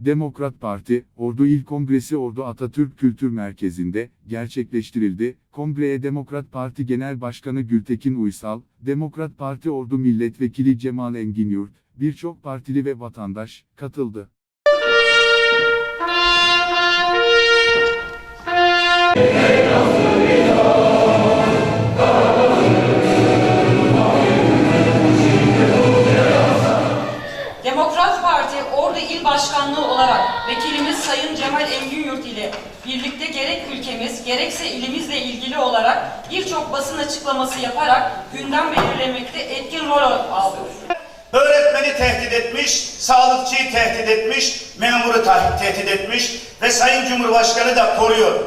Demokrat Parti, Ordu İl Kongresi Ordu Atatürk Kültür Merkezi'nde gerçekleştirildi. Kongreye Demokrat Parti Genel Başkanı Gültekin Uysal, Demokrat Parti Ordu Milletvekili Cemal Enginyurt, birçok partili ve vatandaş katıldı. İl Başkanlığı olarak vekilimiz Sayın Cemal Engin ile birlikte gerek ülkemiz gerekse ilimizle ilgili olarak birçok basın açıklaması yaparak gündem belirlemekte etkin rol aldı. Öğretmeni tehdit etmiş, sağlıkçıyı tehdit etmiş, memuru tehdit etmiş ve Sayın Cumhurbaşkanı da koruyor.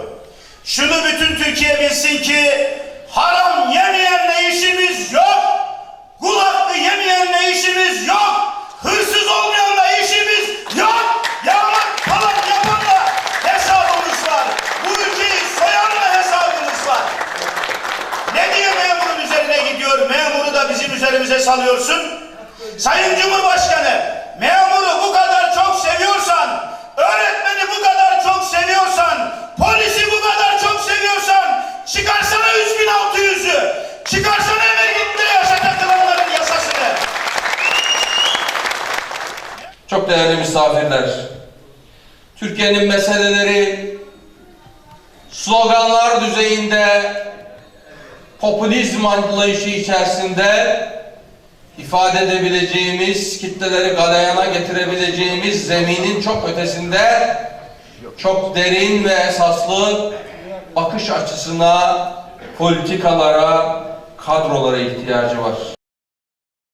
Şunu bütün Türkiye bilsin ki haram üzerimize salıyorsun. Sayın Cumhurbaşkanı, memuru bu kadar çok seviyorsan, öğretmeni bu kadar çok seviyorsan, polisi bu kadar çok seviyorsan, çıkarsana 3600'ü, çıkarsana emeklilikte yaşa takılanların yasasını. Çok değerli misafirler, Türkiye'nin meseleleri sloganlar düzeyinde popülizm anlayışı içerisinde ifade edebileceğimiz, kitleleri galeyana getirebileceğimiz zeminin çok ötesinde çok derin ve esaslı bakış açısına, politikalara, kadrolara ihtiyacı var.